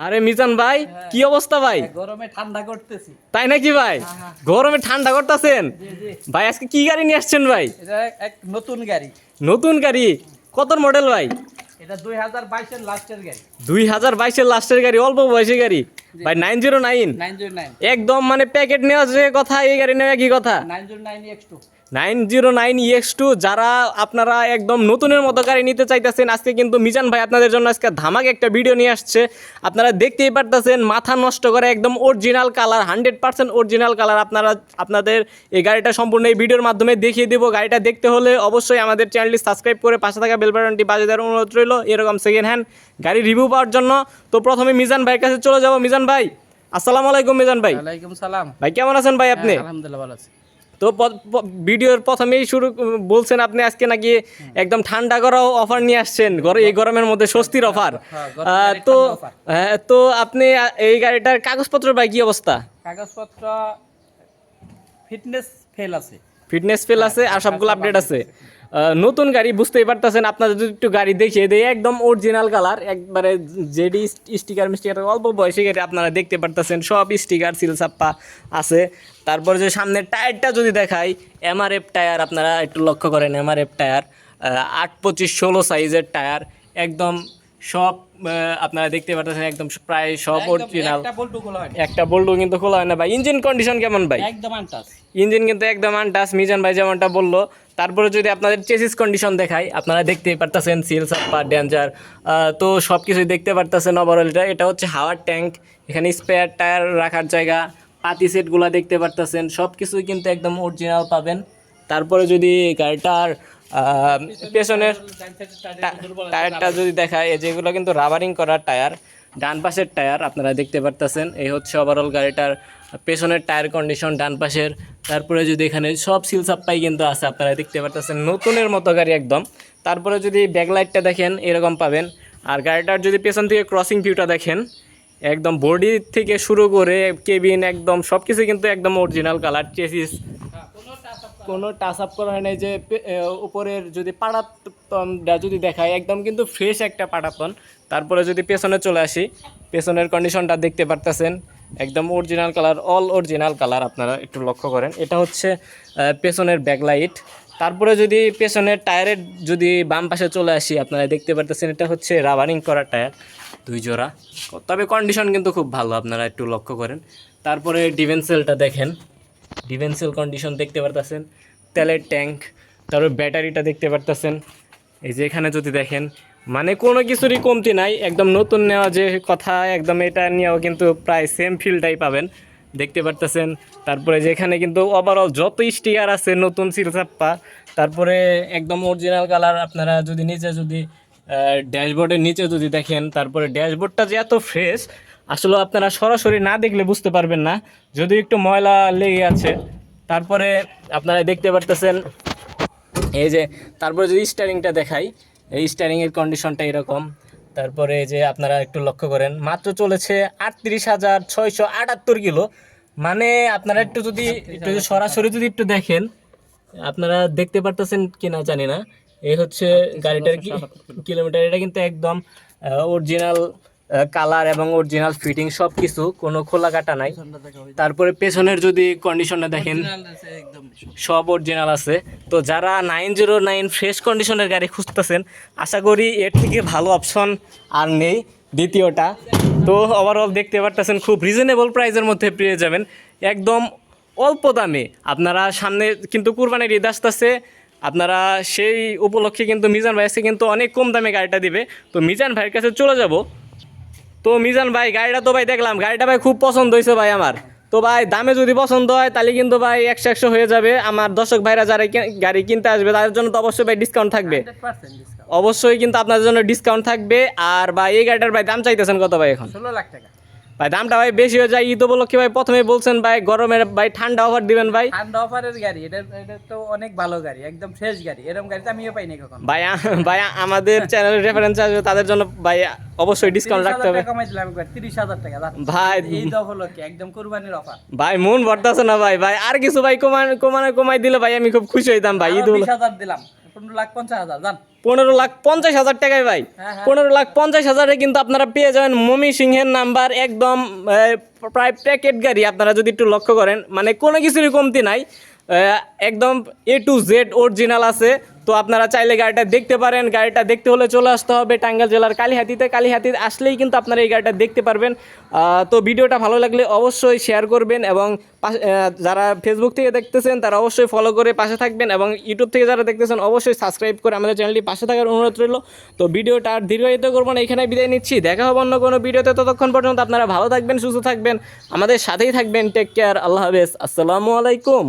আরে মিজান ভাই কি অবস্থা ভাই? গরমে ঠান্ডা করতেছি। তাই নাকি ভাই? গরমে ঠান্ডা করতেছেন? ভাই আজকে কি গাড়ি নিয়ে আসছেন ভাই? এক নতুন গাড়ি। নতুন গাড়ি? কত মডেল ভাই? এটা দুই হাজার বাইশের লাস্টের গাড়ি। দুই হাজার বাইশের লাস্টের গাড়ি অল্প বয়সের গাড়ি। ভাই নাইন জিরো নাইন একদম মানে প্যাকেট নেওয়া যে কথা এই গাড়ি নেওয়া কি কথা? Nine zero nine X two যারা আপনারা একদম নতুনের মতো গাড়ি নিতে চাইতেছেন আজকে কিন্তু মিজান ভাই আপনাদের জন্য আজকে ধামাক একটা ভিডিও নিয়ে আসছে। আপনারা দেখতেই পারতেছেন মাথা নষ্ট করে একদম original colour hundred percent original colour আপনারা আপনাদের এই গাড়িটা সম্পূর্ণ এই ভিডিওর মাধ্যমে দেখিয়ে দেবো। গাড়িটা দেখতে হলে অবশ্যই আমাদের চ্যানেলটি সাবস্ক্রাইব করে পাশে থাকা বেল বাটনটি বাজিয়ে দেওয়ার অনুরোধ রইল। এরকম সেকেন্ড হ্যান্ড গাড়ি রিভিউ পাওয়ার জন্য। তো প্রথমে মিজান ভাইয়ের কাছে চলে যাব। মিজান ভাই? আসসালামু আলাইকুম মিজান ভাই। ওয়ালাইকুম সালাম। ভাই কেমন আছেন ভাই আপনি? হ্যাঁ, আলহামদুলিল্লাহ ভালো আছি। তো ভিডিওর প্রথমেই শুরু বলছেন আপনি আজকে নাকি একদম ঠান্ডা করা অফার নিয়ে আসছেন। এই গরমের মধ্যে স্বস্তির অফার। হ্যাঁ, তো হ্যাঁ, তো আপনি এই গাড়িটার কাগজপত্র ভাই কি অবস্থা? কাগজপত্র ফিটনেস ফেল আছে। ফিটনেস ফেল আছে আর সবগুলো আপডেট আছে। নতুন গাড়ি বুঝতেই পারতেছেন। আপনাদের যদি একটু গাড়ি দেখিয়ে দেয় একদম অরিজিনাল কালার একবারে জেডি স্টিকার মিস্টিকার অল্প বয়সে গাড়ি আপনারা দেখতে পারতেছেন। সব স্টিকার সিলসাপ্পা আছে। তারপর যে সামনের টায়ারটা যদি দেখাই এমআরএফ টায়ার আপনারা একটু লক্ষ্য করেন এমআরএফ টায়ার আট পঁচিশ ষোলো সাইজের টায়ার একদম সব আপনারা দেখতে পারতেছেন একদম প্রায় সব অরিজিনাল একটা বল্টু কিন্তু খোলা হয় না ভাই। ইঞ্জিন কন্ডিশন কেমন ভাই? একদম আনটাস ইঞ্জিন কিন্তু একদম আনটাস মিজান ভাই যেমনটা বলল। তারপরে যদি আপনাদের চেসিস কন্ডিশন দেখাই আপনারা দেখতেই পারতেছেন সিল সাপ্পা ড্যাঞ্জার তো সব কিছুই দেখতে পারতেছেন ওভারঅল এটা। হচ্ছে হাওয়ার ট্যাঙ্ক এখানে স্পেয়ার টায়ার রাখার জায়গা পাতি সেটগুলো দেখতে পারতেছেন। সব কিছুই কিন্তু একদম অরিজিনাল পাবেন। তারপরে যদি গাড়িটার পেছনের টায়ারটা যদি দেখায়, এই যেগুলো কিন্তু রাবারিং করা টায়ার, ডান পাশের টায়ার আপনারা দেখতে পারতেছেন, এই হচ্ছে ওভারঅল গাড়িটার পেছনের টায়ার কন্ডিশন ডান পাশের। তারপরে যদি এখানে সব সিল সাপ্পাই কিন্তু আছে, আপনারা দেখতে পারতেছেন, নতুনের মতো গাড়ি একদম। তারপরে যদি ব্যাকলাইটটা দেখেন, এরকম পাবেন। আর গাড়িটার যদি পেছন থেকে ক্রসিং ভিউটা দেখেন, একদম বডি থেকে শুরু করে কেবিন একদম সব কিছু কিন্তু একদম অরিজিনাল কালার চেসিস কোনো টাচ আপ করা হয় নাই যে উপরের যদি পাড়াতনটা যদি দেখায়, একদম কিন্তু ফ্রেশ একটা পাড়াতন। তারপরে যদি পেছনে চলে আসি, পেছনের কন্ডিশনটা দেখতে পারতেছেন। একদম original colour all original colour আপনারা একটু লক্ষ্য করেন। এটা হচ্ছে পেছনের ব্যাকলাইট তারপরে যদি পেছনের টায়ারের যদি বাম পাশে চলে আসি, আপনারা দেখতে পারতেছেন এটা হচ্ছে রাবারিং করা টায়ার দুই জোড়া। তবে কন্ডিশন কিন্তু খুব ভালো, আপনারা একটু লক্ষ্য করেন। তারপরে ডিভেন্সেলটা দেখেন। ডিভেন্সেল কন্ডিশন দেখতে পারতেছেন, তেলের ট্যাঙ্ক, তারপর ব্যাটারিটা দেখতে পারতেছেন। এই যে এখানে যদি দেখেন মানে কোনো কিছুরই কমতি নাই, একদম নতুন নেওয়া যে কথা, একদম এটা নিয়েও কিন্তু প্রায় সেম ফিলটাই পাবেন। দেখতে পারতেছেন, তারপরে যে এখানে কিন্তু ওভারঅল যত স্টিকার আছে, নতুন সিলসাপ্পা তারপরে একদম অরিজিনাল কালার আপনারা যদি নিচে যদি ড্যাশবোর্ডের নিচে যদি দেখেন, তারপরে ড্যাশবোর্ডটা যে এত ফ্রেশ আসলে আপনারা সরাসরি না দেখলে বুঝতে পারবেন না। যদি একটু ময়লা লেগে আছে। তারপরে আপনারা দেখতে পারতেছেন এই যে তারপরে যদি স্টারিংটা দেখাই এই স্টারিংয়ের কন্ডিশনটা এরকম। তারপরে এই যে আপনারা একটু লক্ষ্য করেন মাত্র চলেছে আটত্রিশ হাজার ছয়শো আটাত্তর কিলো। মানে আপনারা একটু যদি একটু যদি সরাসরি যদি একটু দেখেন আপনারা দেখতে পারতেছেন কিনা জানি না। এই হচ্ছে গাড়িটার কি কিলোমিটার এটা কিন্তু একদম অরিজিনাল কালার এবং অরিজিনাল ফিটিং সব কিছু কোনো খোলা কাটা নাই। তারপরে পেছনের যদি কন্ডিশনটা দেখেন সব অরিজিনাল আছে। তো যারা নাইন জিরো নাইন ফ্রেশ কন্ডিশনের গাড়ি খুঁজতেছেন আশা করি এর থেকে ভালো অপশন আর নেই দ্বিতীয়টা। তো ওভারঅল দেখতে পারতেছেন খুব রিজনেবল প্রাইসের মধ্যে পেয়ে যাবেন। একদম অল্প দামে। আপনারা সামনে কিন্তু কুরবানির ঈদ আসতেছে আপনারা সেই উপলক্ষে কিন্তু মিজান ভাই কিন্তু অনেক কম দামে গাড়িটা দিবে। তো মিজান ভাইয়ের কাছে চলে যাব। তো মিজান ভাই গাড়িটা তো ভাই দেখলাম। গাড়িটা ভাই খুব পছন্দ হয়েছে ভাই আমার। তো ভাই দামে যদি পছন্দ হয় তাহলে কিন্তু ভাই একশো একশো হয়ে যাবে। আমার দর্শক ভাইরা যারা গাড়ি কিনতে আসবে তাদের জন্য তো অবশ্যই ভাই ডিসকাউন্ট থাকবে। অবশ্যই কিন্তু আপনাদের জন্য ডিসকাউন্ট থাকবে। আর ভাই এই গাড়িটার ভাই দাম চাইতেছেন কত ভাই এখন? ষোলো লাখ টাকা। ভাই দামটা ভাই বেশি হয়ে যায় ঈদ উপলক্ষে ভাই প্রথমে বলছেন ভাই গরমের ভাই ঠান্ডা অফার দিবেন ভাই। ঠান্ডা অফারের গাড়ি এটা এটা তো অনেক ভালো গাড়ি একদম ফ্রেশ গাড়ি এরকম গাড়ি তো আমিও পাইনি কখন। ভাই ভাই আমাদের চ্যানেলের রেফারেন্স আসবে তাদের জন্য ভাই অবশ্যই ডিসকাউন্ট রাখতে হবে। কমাই দিলাম একবার তিরিশ হাজার টাকা দাম। ভাই এই উপলক্ষে একদম কুরবানির অফার ভাই মন ভরতেছে না ভাই ভাই আর কিছু ভাই কমান কমানো কমাই দিলে ভাই আমি খুব খুশি হইতাম ভাই ঈদ বিশ হাজার দিলাম। পনেরো লাখ পঞ্চাশ হাজার জান। পনেরো লাখ পঞ্চাশ হাজার টাকায় ভাই। হ্যাঁ, হ্যাঁ। পনেরো লাখ পঞ্চাশ হাজারে কিন্তু আপনারা পেয়ে যাবেন মমি সিংহের নাম্বার একদম প্রায় প্যাকেট গাড়ি আপনারা যদি একটু লক্ষ্য করেন। মানে কোনো কিছুরই কমতি নাই। একদম এ টু জেড অরিজিনাল আছে। তো আপনারা চাইলে গাড়িটা দেখতে পারেন, গাড়িটা দেখতে হলে চলে আসতে হবে টাঙ্গাইল জেলার কালীহাতিতে। কালীহাতিতে আসলেই কিন্তু আপনারা এই গাড়িটা দেখতে পারবেন। তো ভিডিওটা ভালো লাগলে অবশ্যই শেয়ার করবেন এবং যারা ফেসবুক থেকে দেখতেছেন তারা অবশ্যই ফলো করে পাশে থাকবেন এবং ইউটিউব থেকে যারা দেখতেছেন অবশ্যই সাবস্ক্রাইব করে আমাদের চ্যানেলটি পাশে থাকার অনুরোধ রইল। তো ভিডিওটা আর দীর্ঘায়িত করব না এখানে বিদায় নিচ্ছি। দেখা হবে অন্য কোনো ভিডিওতে, ততক্ষণ পর্যন্ত আপনারা ভালো থাকবেন, সুস্থ থাকবেন। আমাদের সাথেই থাকবেন টেক কেয়ার আল্লাহ হাফেজ। আসসালামু আলাইকুম।